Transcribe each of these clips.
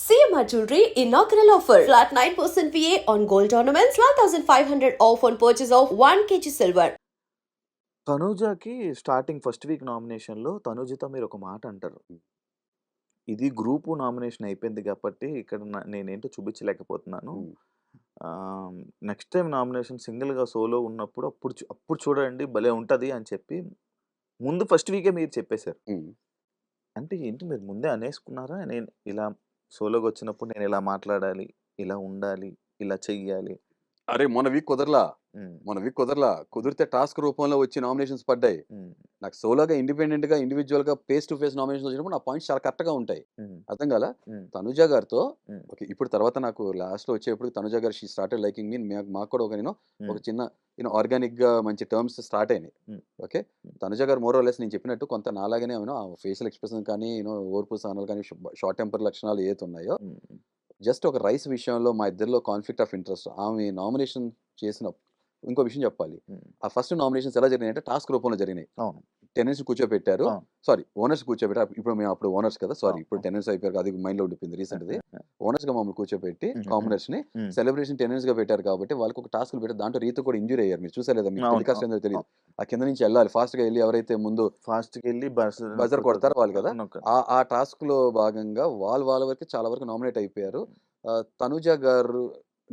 CMR Jewelry inaugural offer. Flat 9% VA on gold ornaments, 12,500 off on purchase of 1 kg silver. తనూజకి starting first week నామినేషన్లో తనుజతో మీరు ఒక మాట అంటారు ఇది గ్రూపు నామినేషన్ అయిపోయింది కాబట్టి ఇక్కడ నా- నేనేంటో చూపించలేకపోతున్నాను నెక్స్ట్ టైం నామినేషన్ సింగిల్గా సోలో ఉన్నప్పుడు అప్పుడు అప్పుడు చూడండి భలే ఉంటుంది అని చెప్పి ముందు ఫస్ట్ వీకే మీరు చెప్పేశారు hmm. అంటే ఏంటి మీరు ముందే అనేసుకున్నారా నేను ఇలా సోలోకి వచ్చినప్పుడు నేను ఇలా మాట్లాడాలి ఇలా ఉండాలి ఇలా చెయ్యాలి అరే మొన్న వీక్ కుదరలా మొన్న వీక్ కుదరలా కుదిరితే టాస్క్ రూపంలో వచ్చి నామినేషన్స్ పడ్డాయి నాకు సోలోగా ఇండిపెండెంట్ గా ఇండివిజువల్ గా ఫేస్ టు ఫేస్ నామినేషన్ వచ్చినప్పుడు నా పాయింట్స్ చాలా కరెక్ట్ గా ఉంటాయి అర్థం కదా తనుజ గారితో ఓకే ఇప్పుడు తర్వాత నాకు లాస్ట్ లో వచ్చేప్పుడు తనుజ గారు షీ స్టార్టెడ్ లైకింగ్ మీన్ మాకు కూడా ఒక నేను ఒక చిన్న నేను ఆర్గానిక్ గా మంచి టర్మ్స్ స్టార్ట్ అయినాయి ఓకే తనుజ గారు మోరో లెస్ నేను చెప్పినట్టు కొంత నాలాగానే ఫేషియల్ ఎక్స్ప్రెషన్ కానీ ఓర్పు సానాలు కానీ షార్ట్ టెంపర్ లక్షణాలు ఏతున్నాయో జస్ట్ ఒక రైస్ విషయంలో మా ఇద్దరిలో కాన్ఫ్లిక్ట్ ఆఫ్ ఇంట్రెస్ట్ ఆమె నామినేషన్ చేసిన ఇంకో విషయం చెప్పాలి ఆ ఫస్ట్ నామినేషన్స్ ఎలా జరిగినాయి అంటే టాస్క్ రూపంలో జరిగినాయి అవును టెనెన్స్ కూర్చోబెట్టారు సారీ ఓనర్స్ కూర్చోబెట్టారు ఇప్పుడు మేము అప్పుడు ఓనర్స్ కదా సారీ ఇప్పుడు టెనెన్స్ అయిపోయారు అది మైండ్ లో ఉండిపోయింది రీసెంట్ ది ఓనర్స్ గా మమ్మల్ని కూర్చోబెట్టి కాంబినేషన్ ని సెలబ్రేషన్ టెనెన్స్ గా పెట్టారు కాబట్టి వాళ్ళకి ఒక టాస్క్ పెట్టారు దాంట్లో రీతి కూడా ఇంజూరీ అయ్యారు మీరు చూసలేదా మీకు టెలికాస్ట్ ఏందో తెలియదు ఆ కింద నుంచి వెళ్ళాలి ఫాస్ట్ గా వెళ్ళి ఎవరైతే ముందు ఫాస్ట్ కి వెళ్ళి బజర్ కొడతారు వాళ్ళు కదా ఆ టాస్క్ లో భాగంగా వాళ్ళు వాళ్ళ వరకు చాలా వరకు నామినేట్ అయిపోయారు తనుజ గారు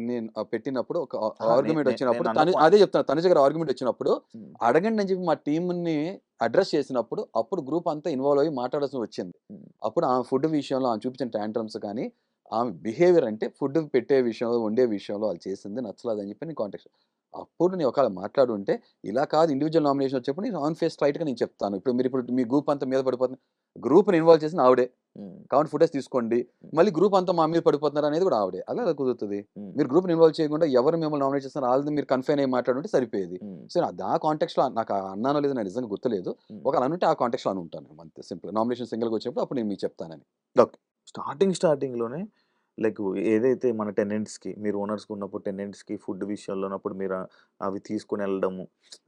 నేను పెట్టినప్పుడు ఒక ఆర్గ్యుమెంట్ వచ్చినప్పుడు అదే చెప్తాను తన దగ్గర ఆర్గ్యుమెంట్ వచ్చినప్పుడు అడగండి అని చెప్పి మా టీంని అడ్రస్ చేసినప్పుడు అప్పుడు గ్రూప్ అంతా ఇన్వాల్వ్ అయ్యి మాట్లాడాల్సి వచ్చింది అప్పుడు ఆమె ఫుడ్ విషయంలో ఆమె చూపించిన ట్యాంట్రమ్స్ కానీ ఆమె బిహేవియర్ అంటే ఫుడ్ పెట్టే విషయంలో వండే విషయంలో వాళ్ళు చేసింది నచ్చలేదని చెప్పి నేను కాంటాక్ట్ అప్పుడు నేను ఒకవేళ మాట్లాడుంటే ఇలా కాదు ఇండివిజువల్ నామినేషన్ వచ్చేప్పుడు నేను ఆన్ ఫేస్ రైట్గా నేను చెప్తాను ఇప్పుడు మీరు ఇప్పుడు మీ గ్రూప్ అంతా మీద పడిపోతుంది గ్రూప్ని ఇన్వాల్వ్ చేసిన ఆవిడే కావాలని ఫుటేజ్ తీసుకోండి మళ్ళీ గ్రూప్ అంతా మా మీద పడిపోతున్నారు అనేది కూడా ఆవిడే అలా కుదురుతుంది మీరు గ్రూప్ ఇన్వాల్వ్ చేయకుండా ఎవరు మిమ్మల్ని నామినేట్ చేస్తారు ఆల్రెడీ మీరు కన్ఫైన్ అయ్యి మాట్లాడుంటే సరిపోయేది సో ఆ కాంటాక్ట్ లో నాకు అన్నానో లేదు నేను నిజంగా గుర్తులేదు ఒకవేళ అనుంటే ఆ కాంటాక్ట్ లో అని ఉంటాను సింపుల్ నామినేషన్ సింగిల్ వచ్చినప్పుడు అప్పుడు నేను మీకు చెప్తానని ఓకే స్టార్టింగ్ లోనే లైక్ ఏదైతే మన టెనెంట్స్కి మీరు ఓనర్స్కి ఉన్నప్పుడు టెనెంట్స్కి ఫుడ్ విషయంలో ఉన్నప్పుడు మీరు అవి తీసుకుని వెళ్ళడము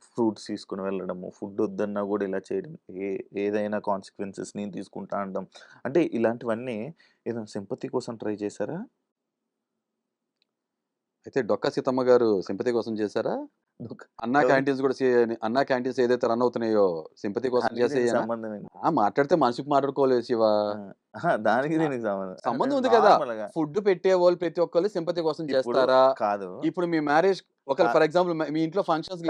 ఫ్రూట్స్ తీసుకుని వెళ్ళడము ఫుడ్ వద్దన్నా కూడా ఇలా చేయడం ఏ ఏదైనా కాన్సిక్వెన్సెస్ నేను తీసుకుంటా అనడం అంటే ఇలాంటివన్నీ ఏదైనా సింపతి కోసం ట్రై చేశారా అయితే డొక్క సీతమ్మ గారు సింపతి కోసం చేశారా అన్నా క్యాంటీన్స్ కూడా అన్నా క్యాంటీన్స్ ఏదైతే రన్ అవుతున్నాయో సింపతి కోసం చేసే మాట్లాడితే మనిషికి మాట్లాడుకోలేదు శివ దానికి దీనికి సంబంధం సంబంధం ఉంది కదా ఫుడ్ పెట్టే వాళ్ళు ప్రతి ఒక్కళ్ళు సింపతి కోసం చేస్తారా కాదు ఇప్పుడు మీ మ్యారేజ్ ఒక ఫర్ ఎగ్జాంపుల్ మీ ఇంట్లో ఫంక్షన్స్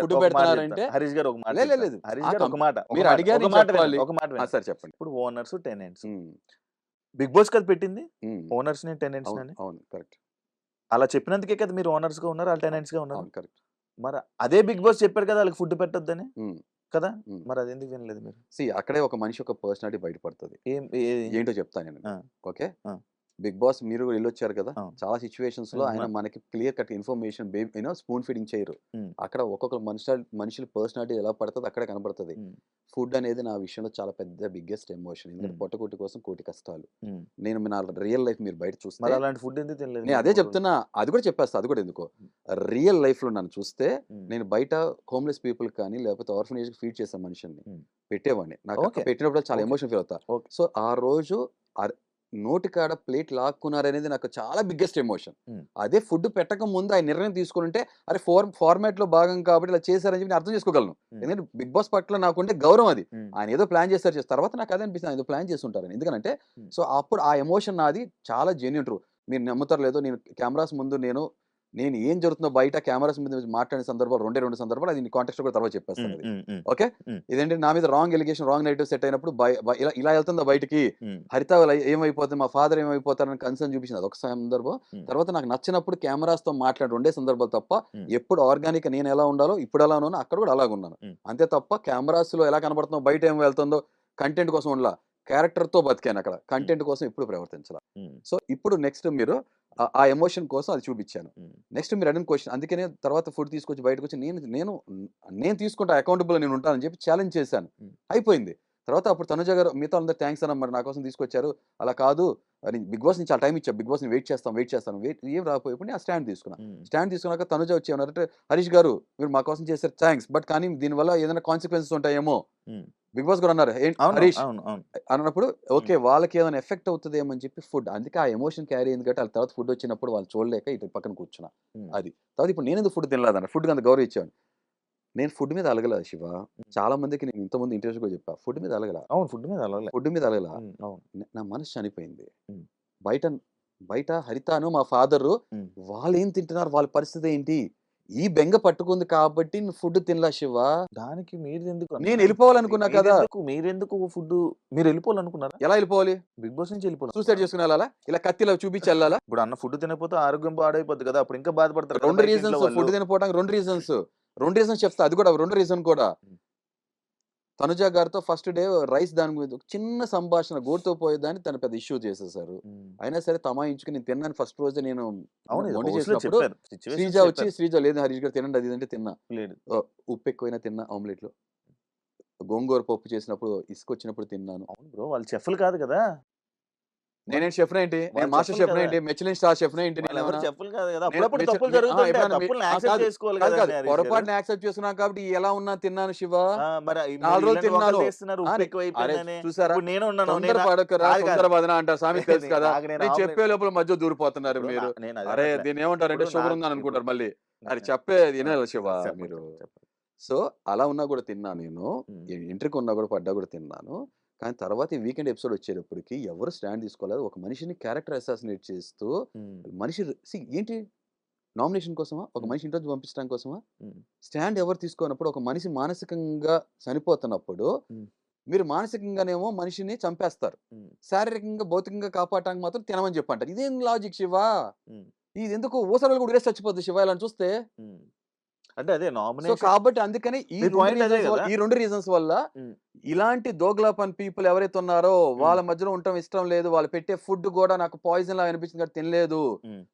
ఫుడ్ పెడతారంటే హరీష్ గారు ఒక మాట లేదు హరీష్ గారు ఒక మాట మీరు అడిగారు ఒక మాట సార్ చెప్పండి ఇప్పుడు ఓనర్స్ టెనెంట్స్ బిగ్ బాస్ కదా పెట్టింది ఓనర్స్ ని టెనెంట్స్ అవును కరెక్ట్ అలా చెప్పినందుకే కదా మీరు ఓనర్స్ గా ఉన్నారు గా ఉన్నారు కరెక్ట్ మరి అదే బిగ్ బాస్ చెప్పారు కదా వాళ్ళకి ఫుడ్ అని కదా మరి అది ఎందుకు వినలేదు మీరు సి అక్కడే ఒక మనిషి ఒక పర్సనాలిటీ బయటపడుతుంది ఏం ఏంటో చెప్తాను నేను ఓకే బిగ్ బాస్ మీరు వెళ్ళి వచ్చారు కదా చాలా సిచ్యువేషన్స్ లో ఆయన మనకి clear cut information you know spoon feeding చేయరు అక్కడ ఒక్కొక్క మనుషుల మనుషుల పర్సనాలిటీ ఎలా పడుతుంది అక్కడ కనబడుతుంది ఫుడ్ అనేది నా విషయంలో చాలా పెద్ద బిగ్గెస్ట్ ఎమోషన్ ఎందుకంటే కోటి కోసం కోటి కష్టాలు నేను నా రియల్ లైఫ్ మీరు బయట చూస్తే అలాంటి ఫుడ్ ఎందుకు తినలేదు నేను అదే చెప్తున్నా అది కూడా చెప్పేస్తా అది కూడా ఎందుకో రియల్ లైఫ్ లో నన్ను చూస్తే నేను బయట హోమ్లెస్ పీపుల్ కానీ లేకపోతే ఆర్ఫనేజ్ ఫీడ్ చేసే మనిషిని పెట్టేవాడిని నాకు పెట్టినప్పుడు చాలా ఎమోషన్ ఫీల్ అవుతా సో ఆ రోజు నోటి కాడ ప్లేట్ లాక్కున్నారనేది నాకు చాలా బిగ్గెస్ట్ ఎమోషన్ అదే ఫుడ్ పెట్టక ముందు ఆయన నిర్ణయం తీసుకుని ఉంటే అరే ఫోర్ ఫార్మాట్ లో భాగం కాబట్టి ఇలా చేశారని చెప్పి అర్థం చేసుకోగలను ఎందుకంటే బిగ్ బాస్ పట్ల నాకు ఉంటే గౌరవం అది ఆయన ఏదో ప్లాన్ చేస్తారు చేసి తర్వాత నాకు అదే అనిపిస్తుంది ఏదో ప్లాన్ చేస్తుంటారని ఎందుకంటే సో అప్పుడు ఆ ఎమోషన్ నాది చాలా జెన్యున్ ట్రూ మీరు నమ్ముతారు లేదో నేను కెమెరాస్ ముందు నేను నేను ఏం జరుగుతుందో బయట కెమెరాస్ మీద మాట్లాడిన సందర్భాలు రెండే రెండు సందర్భాలు అది కాంటాక్ట్ కూడా తర్వాత చెప్పేస్తాను ఓకే ఇదేంటి నా మీద wrong allegation wrong negative set అయినప్పుడు ఇలా ఇలా వెళ్తుందో బయటికి హరిత ఏమైపోతుంది మా ఫాదర్ ఏమైపోతారని కన్సర్న్ చూపించింది అది ఒక సందర్భం తర్వాత నాకు నచ్చినప్పుడు కెమెరాస్ తో మాట్లాడి రెండే సందర్భాలు తప్ప ఎప్పుడు ఆర్గానిక్ నేను ఎలా ఉండాలో ఇప్పుడు ఎలా ఉన్నానో అక్కడ కూడా అలాగే ఉన్నాను అంతే తప్ప కెమెరాస్ లో ఎలా కనబడుతుందో బయట ఏం వెళ్తుందో కంటెంట్ కోసం ఉండలా క్యారెక్టర్ తో బతికాను అక్కడ కంటెంట్ కోసం ఇప్పుడు ప్రవర్తించాల సో ఇప్పుడు నెక్స్ట్ మీరు ఆ ఎమోషన్ కోసం అది చూపించాను నెక్స్ట్ మీరు అడిగిన క్వశ్చన్ అందుకనే తర్వాత ఫుడ్ తీసుకొచ్చి బయటకు వచ్చి నేను నేను నేను తీసుకుంటా అకౌంటబుల్ నేను ఉంటానని చెప్పి ఛాలెంజ్ చేశాను అయిపోయింది తర్వాత అప్పుడు తనుజ గారు మిగతా అందరూ థ్యాంక్స్ అన్న మరి నా కోసం తీసుకొచ్చారు అలా కాదు అని బిగ్ బాస్ నుంచి చాలా టైం ఇచ్చా బిగ్ బాస్ ని వెయిట్ చేస్తాం వెయిట్ చేస్తాను వెయిట్ ఏం రాకపోయేప్పుడు నేను ఆ స్టాండ్ తీసుకున్నా స్టాండ్ తీసుకున్నాక తనుజ వచ్చి ఏమన్నారంటే హరీష్ గారు మీరు మా కోసం చేశారు థ్యాంక్స్ బట్ కానీ దీనివల్ల ఏదైనా కాన్సిక్వెన్సెస్ ఉంటాయేమో బిగ్ బాస్ కూడా అన్నారు హరీష్ అన్నప్పుడు ఓకే వాళ్ళకి ఏదైనా ఎఫెక్ట్ అవుతుంది ఏమని చెప్పి ఫుడ్ అందుకే ఆ ఎమోషన్ క్యారీ ఎందుకంటే వాళ్ళ తర్వాత ఫుడ్ వచ్చినప్పుడు వాళ్ళు చూడలేక ఇటు పక్కన కూర్చున్నా అది తర్వాత ఇప్పుడు నేను ఎందుకు ఫుడ్ తినలేదన్న ఫుడ్ అంత గౌరవ ఇచ్చాను నేను ఫుడ్ మీద అలగల శివ చాలా మందికి నేను ఇంతమంది ఇంట్రెస్ట్ కూడా చెప్పా ఫుడ్ మీద అలగల అవును ఫుడ్ మీద అలగల ఫుడ్ మీద అలగల నా మనసు చనిపోయింది బయట బయట హరితను మా ఫాదరు వాళ్ళు ఏం తింటున్నారు వాళ్ళ పరిస్థితి ఏంటి ఈ బెంగ పట్టుకుంది కాబట్టి ఫుడ్ తినలా శివ దానికి మీరు ఎందుకు నేను వెళ్ళిపోవాలనుకున్నా కదా మీరెందుకు ఫుడ్ మీరు వెళ్ళిపోవాలనుకున్నారా ఎలా వెళ్ళిపోవాలి బిగ్ బాస్ నుంచి వెళ్ళిపోవాలి సూసైడ్ చేసుకుని వెళ్ళాలా ఇలా కత్తిలా చూపించి వెళ్ళాలా ఇప్పుడు అన్న ఫుడ్ తినకపోతే ఆరోగ్యం పాడైపోద్ది కదా అప్పుడు ఇంకా బాధపడతారు రెండు రీజన్స్ ఫుడ్ తినపోవడానికి రెండు రీజన్స్ రెండు రీజన్స్ చెప్తా అది కూడా రెండు రీజన్ కూడా తనుజ గారితో ఫస్ట్ డే రైస్ దాని మీద చిన్న సంభాషణ గోడుతో పోయేదాన్ని తన పెద్ద ఇష్యూ చేసేసారు అయినా సరే తమాయించుకుని నేను తిన్నాను ఫస్ట్ రోజు నేను శ్రీజ వచ్చి శ్రీజ లేదు హరీష్ గారు తినండి అది అంటే తిన్నా ఉప్పు ఎక్కువైనా తిన్నా ఆమ్లెట్ లో గోంగూర పప్పు చేసినప్పుడు ఇసుకొచ్చినప్పుడు తిన్నాను అవును బ్రో వాళ్ళు చెఫ్లు కాదు కదా నేనే షెఫ్ ఏంటి నేను మాస్టర్ షెఫ్ ఏంటి మెచ్చలిన్ స్టార్ షెఫ్ ఏంటి పొరపాటు యాక్సెప్ట్ చేస్తున్నాను కాబట్టి ఎలా ఉన్నా తిన్నాను శివ నాలుగు రోజులు తిన్నాను చూసారా తొందరపడకరా అంటారు స్వామి తెలుసు కదా నేను చెప్పే లోపల మధ్య దూరిపోతున్నారు మీరు అరే దీని ఏమంటారంటే షుగర్ ఉందని అనుకుంటారు మళ్ళీ అది చెప్పేది వినాలి శివ మీరు సో అలా ఉన్నా కూడా తిన్నాను నేను ఇంటర్కి ఉన్నా కూడా పడ్డా కూడా తిన్నాను కానీ తర్వాత ఈ వీకెండ్ ఎపిసోడ్ వచ్చేటప్పటికి ఎవరు స్టాండ్ తీసుకోలేదు ఒక మనిషిని క్యారెక్టర్ అసాసినేట్ చేస్తూ మనిషి ఏంటి నామినేషన్ కోసమా ఒక మనిషి ఇంట్లోంచి పంపించడం కోసమా స్టాండ్ ఎవరు తీసుకోనప్పుడు ఒక మనిషి మానసికంగా చనిపోతున్నప్పుడు మీరు మానసికంగానేమో మనిషిని చంపేస్తారు శారీరకంగా భౌతికంగా కాపాడటానికి మాత్రం తినమని చెప్పంటారు ఇదేం లాజిక్ శివా ఇది ఎందుకు ఊసరాలు కూడా చచ్చిపోద్ది శివ ఇలా చూస్తే అంటే అదే నామినేషన్ కాబట్టి అందుకని ఈ ఈ రెండు రీజన్స్ వల్ల ఇలాంటి దోగ్లాపన్ పీపుల్ ఎవరైతే ఉన్నారో వాళ్ళ మధ్యలో ఉండటం ఇష్టం లేదు వాళ్ళు పెట్టే ఫుడ్ కూడా నాకు పాయిజన్ లా అనిపించింది తినలేదు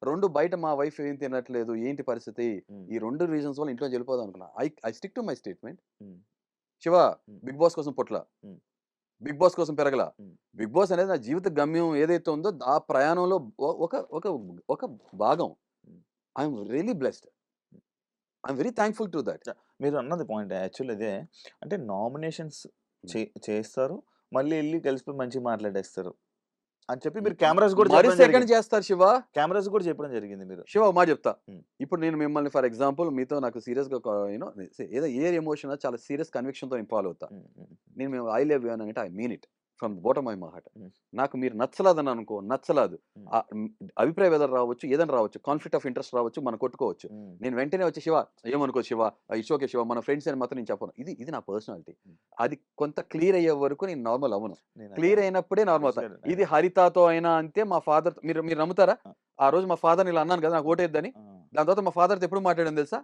రెండు బయట మా వైఫ్ ఏం తినట్లేదు ఏంటి పరిస్థితి ఈ రెండు రీజన్స్ వల్ల ఇంట్లో వెళ్ళిపోదాం అనుకున్నా I I stick to my statement Shiva Big Boss కోసం పొట్ల బిగ్ బాస్ కోసం పెరగల బిగ్ బాస్ అనేది నా జీవిత గమ్యం ఏదైతే ఉందో ఆ ప్రయాణంలో ఒక ఒక ఒక భాగం I'm really blessed I'm very thankful to that మీరు అన్నది పాయింట్ యాక్చువల్ అదే అంటే నామినేషన్స్ చేస్తారు మళ్ళీ వెళ్ళి కలిసిపోయి మంచిగా మాట్లాడేస్తారు అని చెప్పి మీరు కెమెరాస్ కూడా సెకండ్ చేస్తారు శివ కెమెరాస్ కూడా చెప్పడం జరిగింది మీరు శివ మా చెప్తా ఇప్పుడు నేను మిమ్మల్ని ఫర్ ఎగ్జాంపుల్ మీతో నాకు సీరియస్ యూనో ఏదో ఏ ఎమోషన్ చాలా సీరియస్ కన్విక్షన్ తో ఫాలో అవుతా నేను ఐ లెవ్ యూ అని అంటే I mean it from bottom I heart నాకు మీరు నచ్చలేదని అనుకో నచ్చలేదు అభిప్రాయ వేదన రావచ్చు ఏదైనా రావచ్చు కాన్ఫ్లిక్ట్ ఆఫ్ ఇంట్రెస్ట్ రావచ్చు మనం కొట్టుకోవచ్చు నేను వెంటనే వచ్చి శివ ఏమనుకో శివ ఇషోకే శివ మన ఫ్రెండ్స్ అని మాత్రం నేను చెప్పను ఇది ఇది నా పర్సనాలిటీ అది కొంత క్లియర్ అయ్యే వరకు నేను నార్మల్ అవ్వను క్లియర్ అయినప్పుడే నార్మల్ అవుతాను ఇది హరితతో అయినా అంతే మా ఫాదర్ మీరు మీరు నమ్ముతారా ఆ రోజు మా ఫాదర్ ఇలా అన్నాను కదా నాకు ఓటేద్దని దాని తర్వాత మా ఫాదర్తో ఎప్పుడు మాట్లాడాను తెలుసా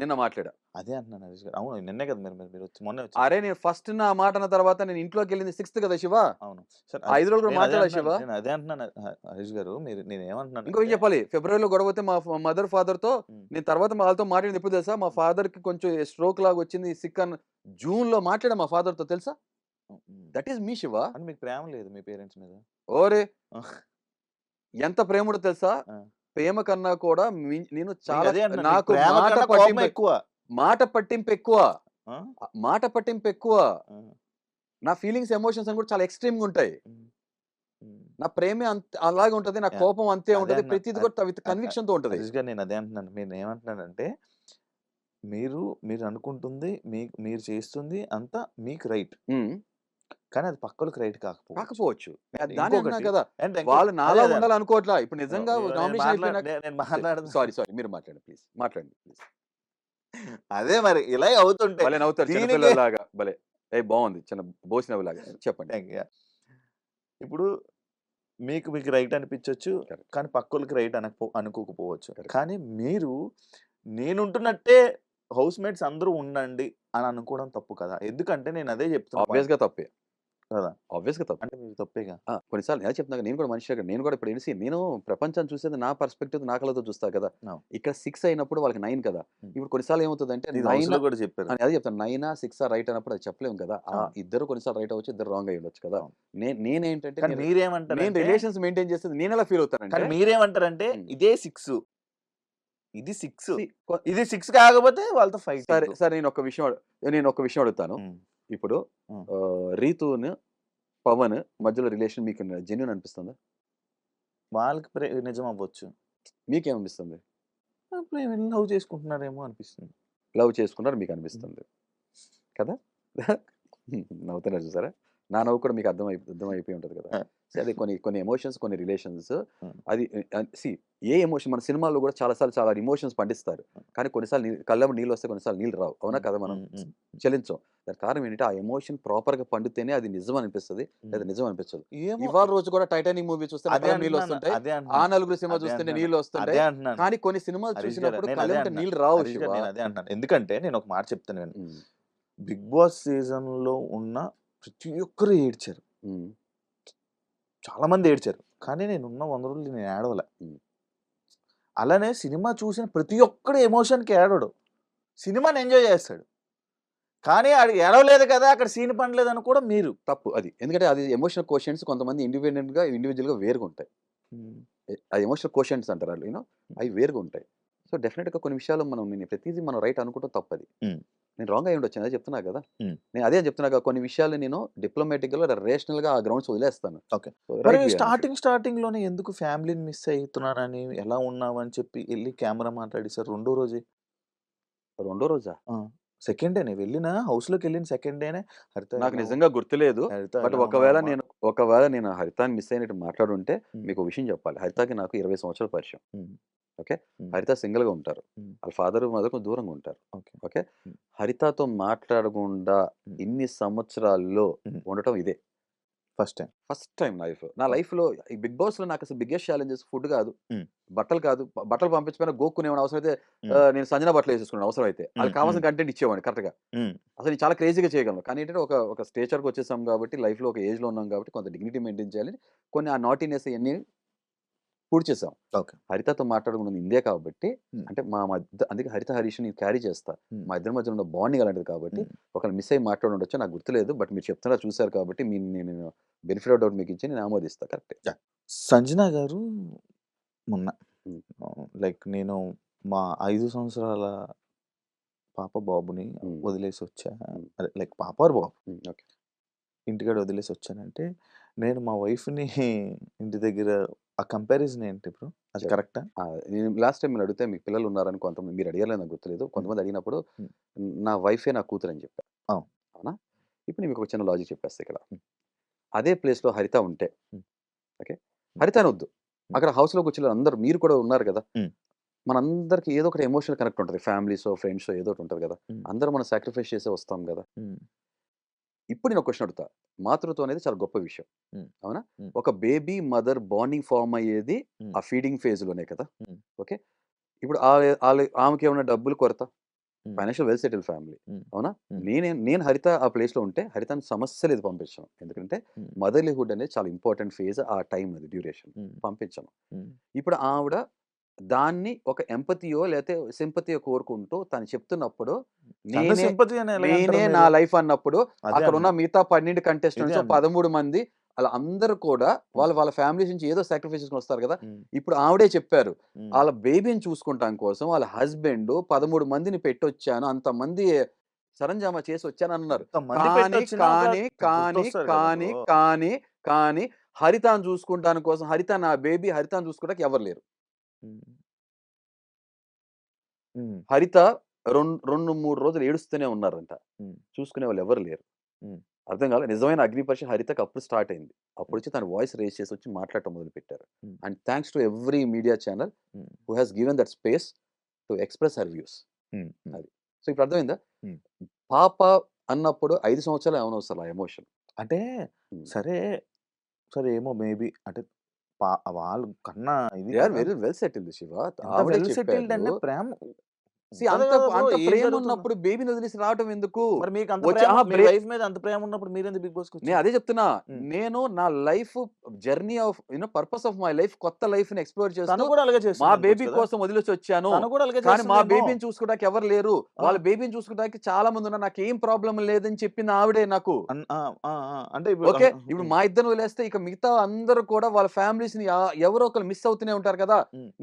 నిన్న మాట్లాడా అదే అంటున్నాను హరీష్ గారు అవును నిన్నే కదా మీరు మీరు వచ్చి మొన్న వచ్చి అరే నేను ఫస్ట్ నా మాట అన్న తర్వాత నేను ఇంట్లోకి వెళ్ళింది సిక్స్త్ కదా శివ అవును సార్ ఐదు రోజులు కూడా మాట్లాడా శివ నేను అదే అంటున్నాను హరీష్ గారు మీరు నేను ఏమంటున్నాను ఇంకో చెప్పాలి ఫిబ్రవరిలో గొడవ అయితే మా మదర్ ఫాదర్ తో నేను తర్వాత వాళ్ళతో మాట్లాడింది ఎప్పుడు తెలుసా మా ఫాదర్ కి కొంచెం స్ట్రోక్ లాగా వచ్చింది సిక్ అని జూన్ లో మాట్లాడా మా ఫాదర్ తో తెలుసా దట్ ఈస్ మీ శివ అని మీకు ప్రేమ లేదు మీ పేరెంట్స్ మీద ఓరే ఎంత ప్రేమడో తెలుసా ప్రేమ కన్నా కూడా నేను చాలా నాకు మాట పట్టింపు ఎక్కువ మాట పట్టింపు ఎక్కువ మాట పట్టింపు ఎక్కువ నా ఫీలింగ్స్ ఎమోషన్స్ అని కూడా చాలా ఎక్స్ట్రీమ్ గా ఉంటాయి నా ప్రేమే అంత అలాగే ఉంటది నా కోపం అంతే ఉంటది ప్రతిది కూడా విత్ కన్విక్షన్ తో ఉంటది నేను అదే అంటున్నాను నేను ఏమంటున్నానంటే మీరు మీరు అనుకుంటుంది మీ మీరు చేస్తుంది అంతా మీకు రైట్ కానీ అది పక్కలు క్రెడిట్ కాకపోవచ్చు కాకపోవచ్చు దాని అన్నా కదా వాళ్ళు నాలుగు ఉండాలి అనుకోవట్లా ఇప్పుడు నిజంగా మాట్లాడదు సారీ సారీ మీరు మాట్లాడండి ప్లీజ్ మాట్లాడండి ప్లీజ్ అదే మరి ఇలా అవుతుంటే భలే నవ్వుతారు చిన్నపిల్లలాగా భలే ఏ బాగుంది చిన్న లాగా చెప్పండి ఇప్పుడు మీకు మీకు రైట్ అనిపించవచ్చు కానీ పక్కోళ్ళకి రైట్ అనకపో అనుకోకపోవచ్చు కానీ మీరు నేనుంటున్నట్టే హౌస్ మేట్స్ అందరూ ఉండండి అని అనుకోవడం తప్పు కదా ఎందుకంటే నేను అదే చెప్తాను తప్పే కదా ఆబ్వియస్గా తప్పు అంటే మీరు తప్పేగా కొన్నిసార్లు ఎలా చెప్తున్నా నేను కూడా మనిషి నేను కూడా ఇప్పుడు ఎడిసి నేను ప్రపంచం చూసేది నా పర్స్పెక్టివ్ నా కళతో చూస్తా కదా ఇక్కడ సిక్స్ అయినప్పుడు వాళ్ళకి నైన్ కదా ఇప్పుడు కొన్నిసార్లు ఏమవుతుంది అంటే కూడా చెప్పారు అదే చెప్తాను నైనా సిక్స్ రైట్ అన్నప్పుడు అది చెప్పలేము కదా ఇద్దరు కొన్నిసార్లు రైట్ అవ్వచ్చు ఇద్దరు రాంగ్ అయ్యి ఉండొచ్చు కదా నేను ఏంటంటే మీరేమంటారు నేను రిలేషన్స్ మెయింటైన్ చేసేది నేను ఎలా ఫీల్ అవుతాను మీరేమంటారంటే ఇదే సిక్స్ ఇది సిక్స్ ఇది సిక్స్ కాకపోతే వాళ్ళతో ఫైవ్ సరే సరే నేను ఒక విషయం నేను ఒక విషయం అడుగుతాను ఇప్పుడు రీతును పవన్ మధ్యలో రిలేషన్ మీకు జెన్యున్ అనిపిస్తుందా వాళ్ళకి ప్రే నిజం అవ్వచ్చు మీకేమనిపిస్తుంది లవ్ చేసుకుంటున్నారేమో అనిపిస్తుంది లవ్ చేసుకున్నారు మీకు అనిపిస్తుంది కదా నవ్వుతున్నారు చూసారా నా నవ్వు కూడా మీకు అర్థం అర్థమైపోయి ఉంటుంది కదా అదే కొన్ని కొన్ని ఎమోషన్స్ కొన్ని రిలేషన్స్ అది సి ఏ ఎమోషన్ మన సినిమాల్లో కూడా చాలాసార్లు చాలా ఎమోషన్స్ పండిస్తారు కానీ కొన్నిసార్లు కళ్ళ నీళ్ళు వస్తే కొన్నిసార్లు నీళ్ళు రావు అవునా కదా మనం చెల్లించాం దాని కారణం ఏంటంటే ఆ ఎమోషన్ ప్రాపర్ గా పండితేనే అది నిజం అనిపిస్తుంది లేదా నిజం అనిపిస్తుంది ఇవాళ రోజు కూడా టైటానిక్ మూవీ చూస్తే నీళ్ళు వస్తుంటాయి ఆ నలుగురు సినిమా చూస్తే నీళ్ళు వస్తుంటాయి కానీ కొన్ని సినిమాలు చూసినప్పుడు నీళ్ళు రావు ఎందుకంటే నేను ఒక మాట చెప్తాను బిగ్ బాస్ సీజన్ లో ఉన్న ప్రతి ఒక్కరు ఏడ్చారు చాలామంది ఏడ్చారు కానీ నేను ఉన్న వంద రోజులు నేను ఏడవలే అలానే సినిమా చూసిన ప్రతి ఒక్కడు ఎమోషన్కి ఏడడు సినిమాని ఎంజాయ్ చేస్తాడు కానీ అది ఏడవలేదు కదా అక్కడ సీన్ పడలేదని కూడా మీరు తప్పు అది ఎందుకంటే అది ఎమోషనల్ క్వశ్చన్స్ కొంతమంది ఇండిపెండెంట్గా ఇండివిజువల్గా వేరుగా ఉంటాయి అది ఎమోషనల్ క్వశ్చన్స్ అంటారు వాళ్ళు యూనో అవి వేరుగా ఉంటాయి సో డెఫినెట్గా కొన్ని విషయాలు మనం నేను ప్రతిదీ మనం రైట్ అనుకుంటాం తప్పది నేను రాంగ్ అయ్యి ఉండొచ్చు అదే చెప్తున్నా కదా నేను అదే చెప్తున్నా కొన్ని విషయాలు నేను డిప్లొమాటిక్ గా రేషనల్ గా ఆ గ్రౌండ్స్ వదిలేస్తాను ఓకే స్టార్టింగ్ స్టార్టింగ్ లోనే ఎందుకు ఫ్యామిలీని మిస్ అవుతున్నానని ఎలా ఉన్నావు అని చెప్పి వెళ్ళి కెమెరా మాట్లాడి సార్ రెండో రోజే రెండో రోజా సెకండ్ డేనే వెళ్ళిన హౌస్ లోకి వెళ్ళిన సెకండ్ డేనే హరిత నాకు నిజంగా గుర్తులేదు బట్ ఒకవేళ నేను ఒకవేళ నేను హరితాన్ని మిస్ అయినట్టు మాట్లాడుంటే మీకు విషయం చెప్పాలి హరితకి నాకు ఇరవై సంవత్సరాల పరిచయం ఓకే హరిత సింగిల్గా ఉంటారు వాళ్ళ ఫాదర్ మదర్ కొంచెం దూరంగా ఉంటారు ఓకే హరితతో మాట్లాడకుండా ఇన్ని సంవత్సరాల్లో ఉండటం ఇదే first time first time life నా లో ఈ బిగ్ బాస్ లో నాకు అసలు బిగ్గెస్ట్ ఛాలెంజెస్ ఫుడ్ కాదు బట్టలు కాదు బట్టలు పంపించకపోయినా గోక్కునే అవసరం అయితే నేను సంజన బట్టలు వేసేసుకున్నాను అవసరం అయితే వాళ్ళకి కావాల్సిన కంటెంట్ ఇచ్చేవాడిని కరెక్ట్ గా అసలు నేను చాలా క్రేజీగా చేయగలను కానీ ఏంటంటే ఒక ఒక స్టేచర్కి వచ్చేసాం కాబట్టి లైఫ్ లో ఒక ఏజ్ లో ఉన్నాం కాబట్టి కొంత డిగ్నిటీ మెయింటైన్ చేయాలి కొన్ని ఆ నాటినెస్ అన్ని పూర్తి చేసాం హరితతో మాట్లాడుకున్నది ఇందే కాబట్టి అంటే మా మధ్య అందుకే హరిత హరీష్ నేను క్యారీ చేస్తా మా ఇద్దరి మధ్య ఉన్న బాండింగ్ అలాంటిది కాబట్టి ఒకరు మిస్ అయ్యి మాట్లాడి ఉండొచ్చు నాకు గుర్తులేదు బట్ మీరు చెప్తున్నా చూసారు కాబట్టి మీ నేను బెనిఫిట్ ఆఫ్ డౌట్ మీకు ఇచ్చి నేను ఆమోదిస్తా కరెక్ట్ సంజన గారు మొన్న లైక్ నేను మా ఐదు సంవత్సరాల పాప బాబుని వదిలేసి వచ్చా అదే లైక్ పాప ఆర్ బాబు ఇంటికాడ వదిలేసి వచ్చానంటే నేను మా వైఫ్ని ఇంటి దగ్గర ఆ కంపారిజన్ ఏంటి ఇప్పుడు అది కరెక్టా? నేను లాస్ట్ టైం మీరు అడిగితే మీకు పిల్లలు ఉన్నారని కొంతమంది మీరు అడిగారు నాకు గుర్తులేదు కొంతమంది అడిగినప్పుడు నా వైఫే నా కూతురు అని చెప్పారు అవునా ఇప్పుడు నేను మీకు ఒక చిన్న లాజిక్ చెప్పేస్తే ఇక్కడ అదే ప్లేస్లో హరిత ఉంటే ఓకే హరిత అని వద్దు అక్కడ హౌస్లో కూర్చొని అందరూ మీరు కూడా ఉన్నారు కదా మన మనందరికి ఏదో ఒకటి ఎమోషనల్ కనెక్ట్ ఉంటుంది ఫ్యామిలీస్ ఫ్రెండ్స్ ఏదో ఒకటి ఉంటుంది కదా అందరూ మనం సాక్రిఫైస్ చేసే వస్తాం కదా ఇప్పుడు నేను క్వశ్చన్ అడుగుతా మాతృత్వం అనేది చాలా గొప్ప విషయం అవునా ఒక బేబీ మదర్ బాండింగ్ ఫామ్ అయ్యేది ఆ ఫీడింగ్ ఫేజ్ లోనే కదా ఓకే ఇప్పుడు ఆమెకి ఏమైనా డబ్బులు కొరత ఫైనాన్షియల్ వెల్ సెటిల్ ఫ్యామిలీ అవునా నేనే నేను హరిత ఆ ప్లేస్ లో ఉంటే హరితను సమస్య లేదు పంపించాను ఎందుకంటే మదర్లీహుడ్ అనేది చాలా ఇంపార్టెంట్ ఫేజ్ ఆ టైం అది డ్యూరేషన్ పంపించాను ఇప్పుడు ఆవిడ దాన్ని ఒక ఎంపతియో లేకపోతే సింపతియో కోరుకుంటూ తను చెప్తున్నప్పుడు నేనే నా లైఫ్ అన్నప్పుడు అక్కడ ఉన్న మిగతా పన్నెండు కంటెస్టెంట్స్ పదమూడు మంది అలా అందరు కూడా వాళ్ళు వాళ్ళ ఫ్యామిలీస్ నుంచి ఏదో సాక్రిఫైస్ వస్తారు కదా ఇప్పుడు ఆవిడే చెప్పారు వాళ్ళ బేబీని చూసుకుంటాం కోసం వాళ్ళ హస్బెండ్ పదమూడు మందిని పెట్టొచ్చాను మంది సరంజామా చేసి వచ్చాను అన్నారు కానీ కానీ కానీ కానీ కానీ హరితాన్ చూసుకుంటాను కోసం హరిత నా బేబీ హరితాన్ చూసుకోవడానికి ఎవరు లేరు హరిత రెండు రెండు మూడు రోజులు ఏడుస్తూనే ఉన్నారంట. చూసుకునే వాళ్ళు ఎవరు లేరు. అర్థం కాలే. నిజమైన అగ్ని పరీక్ష హరితకి అప్పుడు స్టార్ట్ అయింది. అప్పుడు వచ్చి తన వాయిస్ రేస్ చేసి వచ్చి మాట్లాడటం మొదలు పెట్టారు and thanks to every media channel who has given that space to express her views. అది. సో ఇప్పుడు అర్థమైందా? పాప అన్నప్పుడు ఐదు సంవత్సరాలు ఏమైనా ఆ ఎమోషన్. అంటే సరే. సరే ఏమో మేబీ అంటే వాళ్ళు కన్నా ఇది వెరీ వెల్ సెటిల్డ్ శివ ఆవిడే వెల్ సెటిల్డ్ అంటే ప్రేమ అంత ప్రేమ ఉన్నప్పుడు బేబీని వదిలేసి రావడం ఎందుకు లైఫ్ మీద అంత ప్రేమ ఉన్నప్పుడు నేను అదే చెప్తున్నా నేను నా life journey of you know purpose of my life కొత్త లైఫ్ ని ఎక్స్ప్లోర్ చేస్తాను మా బేబీ కోసం వదిలేసి వచ్చాను కానీ మా బేబీని చూసుకోవడానికి ఎవరు లేరు వాళ్ళ బేబీని చూసుకోవడానికి చాలా మంది ఉన్నారు నాకు ఏం ప్రాబ్లం లేదని చెప్పింది ఆవిడే నాకు అంటే ఓకే ఇప్పుడు మా ఇద్దరు వదిలేస్తే ఇక మిగతా అందరూ కూడా వాళ్ళ ఫ్యామిలీస్ ని ఎవరో ఒకరు మిస్ అవుతూనే ఉంటారు కదా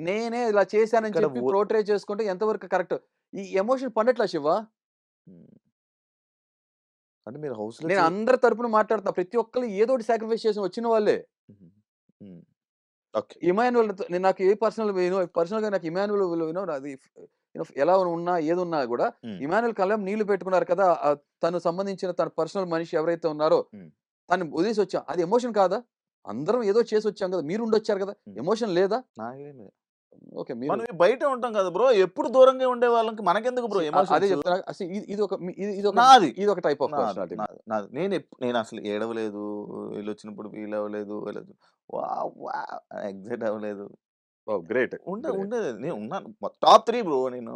నేనే ఇలా చేశానని చెప్పి పోర్ట్రే చేసుకుంటే ఎంతవరకు కరెక్ట్ ఈ ఎమోషన్ పండట్లా శివ అంటే మీరు హౌస్ నేను అందరి తరపున మాట్లాడుతున్నా ప్రతి ఒక్కరు ఏదో ఒకటి సాక్రిఫైస్ చేసి వచ్చిన వాళ్ళే ఇమాన్యువల్ నేను నాకు ఏ పర్సనల్ పర్సనల్ గా నాకు ఇమాన్యువల్ వినో అది ఎలా ఉన్నా ఏదున్నా కూడా ఇమానువల్ కలం నీళ్లు పెట్టుకున్నారు కదా తను సంబంధించిన తన పర్సనల్ మనిషి ఎవరైతే ఉన్నారో తను వదిలేసి వచ్చాం అది ఎమోషన్ కాదా అందరం ఏదో చేసి వచ్చాం కదా మీరు ఉండొచ్చారు కదా ఎమోషన్ లేదా ఓకే మనం బయట ఉంటాం కదా బ్రో ఎప్పుడు దూరంగా ఉండే వాళ్ళకి మనకెందుకు బ్రో అదే ఇది ఒక ఇది ఒక నాది టైప్ ఆఫ్ నాది నేను నేను అసలు ఏడవలేదు వీళ్ళు వచ్చినప్పుడు ఫీల్ అవ్వలేదు ఎగ్జైట్ అవ్వలేదు గ్రేట్ ఉండదు నేను ఉన్నాను టాప్ త్రీ బ్రో నేను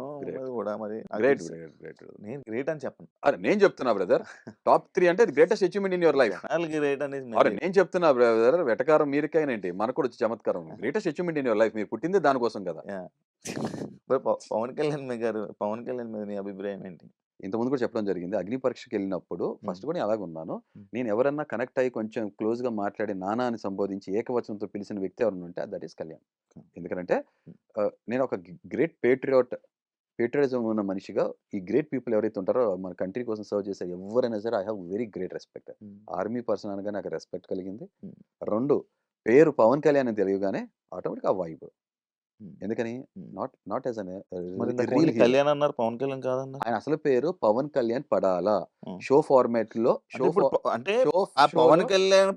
కూడా మరి గ్రేట్ గ్రేట్ నేను గ్రేట్ అని చెప్పను అరే నేను చెప్తున్నా బ్రదర్ టాప్ త్రీ అంటే greatest achievement in your life great అనేది నేను చెప్తున్నా బ్రదర్ వెటకారం ఏంటి మనకు కూడా వచ్చి చమత్కారం greatest achievement in your life మీరు పుట్టిందే దానికోసం కదా పవన్ కళ్యాణ్ గారు పవన్ కళ్యాణ్ మీద నీ అభిప్రాయం ఏంటి ఇంతకుముందు కూడా చెప్పడం జరిగింది అగ్ని పరీక్షకు వెళ్ళినప్పుడు ఫస్ట్ కూడా అలాగే ఉన్నాను నేను ఎవరన్నా కనెక్ట్ అయ్యి కొంచెం క్లోజ్ గా మాట్లాడి నానా అని సంబోధించి ఏకవచనంతో పిలిచిన వ్యక్తి ఎవరు ఉంటే దట్ ఈస్ కళ్యాణ్ ఎందుకంటే నేను ఒక గ్రేట్ పేట్రియాట్ పేట్రియటిజం ఉన్న మనిషిగా ఈ గ్రేట్ పీపుల్ ఎవరైతే ఉంటారో మన కంట్రీ కోసం సర్వ్ చేసే ఎవరైనా సరే I have very great respect army person అనగా నాకు రెస్పెక్ట్ కలిగింది రెండు పేరు పవన్ కళ్యాణ్ అని తెలియగానే ఆటోమేటిక్ ఆ వైబు ఎందుకని నాట్ నాట్ యాజ్ కళ్యాణ్ అన్నారు పవన్ కళ్యాణ్ కాదన్నారు ఆయన అసలు పేరు పవన్ కళ్యాణ్ పడాలా షో ఫార్మాట్ లో షో అంటే పవన్ కళ్యాణ్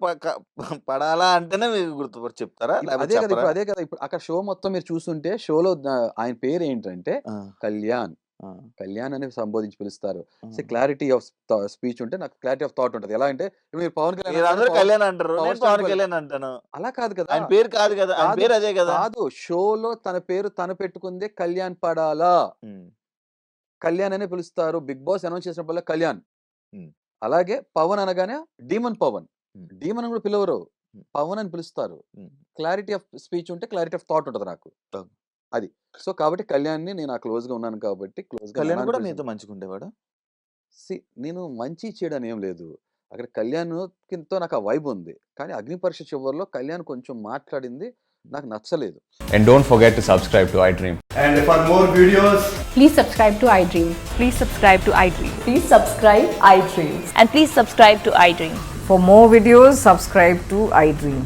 పడాలా అంటేనే మీరు గుర్తు చెప్తారా అదే కదా అదే కదా ఇప్పుడు అక్కడ షో మొత్తం మీరు చూస్తుంటే షోలో ఆయన పేరు ఏంటంటే కళ్యాణ్ కళ్యాణ్ అని సంబోధించి పిలుస్తారు సో క్లారిటీ ఆఫ్ స్పీచ్ ఉంటే నాకు క్లారిటీ ఆఫ్ థాట్ ఉంటుంది ఎలా అంటే మీరు పవన్ కళ్యాణ్ కళ్యాణ్ అంటారు పవన్ కళ్యాణ్ అంటాను అలా కాదు కదా ఆయన పేరు కాదు కదా ఆయన పేరు అదే కదా కాదు షోలో తన పేరు తను పెట్టుకుందే కళ్యాణ్ పడాలా కళ్యాణ్ అనే పిలుస్తారు బిగ్ బాస్ అనౌన్స్ చేసినప్పుడు కళ్యాణ్ అలాగే పవన్ అనగానే డీమన్ పవన్ డీమన్ కూడా పిలవరు పవన్ అని పిలుస్తారు క్లారిటీ ఆఫ్ స్పీచ్ ఉంటే క్లారిటీ ఆఫ్ థాట్ ఉంటుంది నాకు అది సో కాబట్టి కళ్యాణ్ని నేను ఆ క్లోజ్గా ఉన్నాను కాబట్టి క్లోజ్ కళ్యాణ్ కూడా మీతో మంచిగా ఉండేవాడు సి నేను మంచి చేయడం ఏం లేదు అక్కడ కళ్యాణ్తో నాకు ఆ వైబ్ ఉంది కానీ అగ్నిపరీక్ష చివరిలో కళ్యాణ్ కొంచెం మాట్లాడింది నాకు నచ్చలేదు and don't forget to subscribe to iDream and for more videos please subscribe to iDream please subscribe to iDream please subscribe iDream and please subscribe to iDream for more videos subscribe to iDream